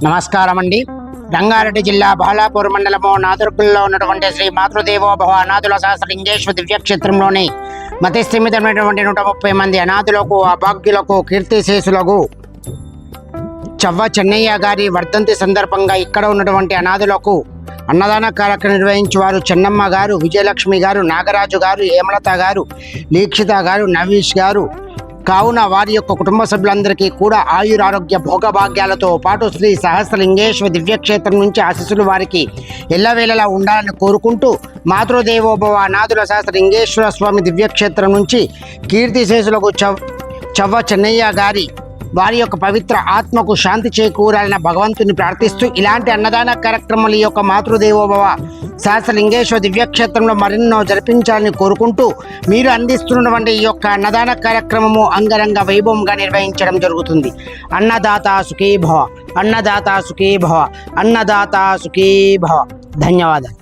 నమస్కారం అండి రంగారెడ్డి జిల్లా బాలాపూర్ మండలము నాదుర్గుల్లో ఉన్నటువంటి శ్రీ మాతృదేవోభవ అనాథుల సహస్రలింగేశ్వర దివ్యక్షేత్రంలోని మతిస్థిమితమైనటువంటి నూట ముప్పై మంది అనాథులకు అభాగ్యులకు కీర్తిశేషులకు చవ్వ చెన్నయ్య గారి వర్ధంతి సందర్భంగా ఇక్కడ ఉన్నటువంటి అనాథులకు అన్నదాన కార్యక్రమం నిర్వహించేవారు చెన్నమ్మ గారు విజయలక్ష్మి గారు నాగరాజు గారు హేమలత గారు దీక్షిత గారు నవీష్ గారు కావున వారి యొక్క కుటుంబ సభ్యులందరికీ కూడా ఆయురారోగ్య భోగభాగ్యాలతో పాటు శ్రీ సహస్రలింగేశ్వర దివ్యక్షేత్రం నుంచి ఆశీస్సులు వారికి ఎల్లవేళలా ఉండాలని కోరుకుంటూ మాతృదేవోభవ నాదుల సహస్రలింగేశ్వర స్వామి దివ్యక్షేత్రం నుంచి కీర్తిశేషులకు చవ్ చవ్వ చెన్నయ్య గారి వారి యొక్క పవిత్ర ఆత్మకు శాంతి చేకూరాలని భగవంతుని ప్రార్థిస్తూ ఇలాంటి అన్నదాన కార్యక్రమాలు ఈ యొక్క మాతృదేవోభవ సహస్రలింగేశ్వర దివ్యక్షేత్రంలో మరెన్నో జరిపించాలని కోరుకుంటూ మీరు అందిస్తున్నటువంటి ఈ యొక్క అన్నదాన కార్యక్రమము అంగరంగ వైభవంగా నిర్వహించడం జరుగుతుంది. అన్నదాత సుఖీ భవ అన్నదాత సుఖీ భవ అన్నదాత సుఖీ భవ. ధన్యవాదాలు.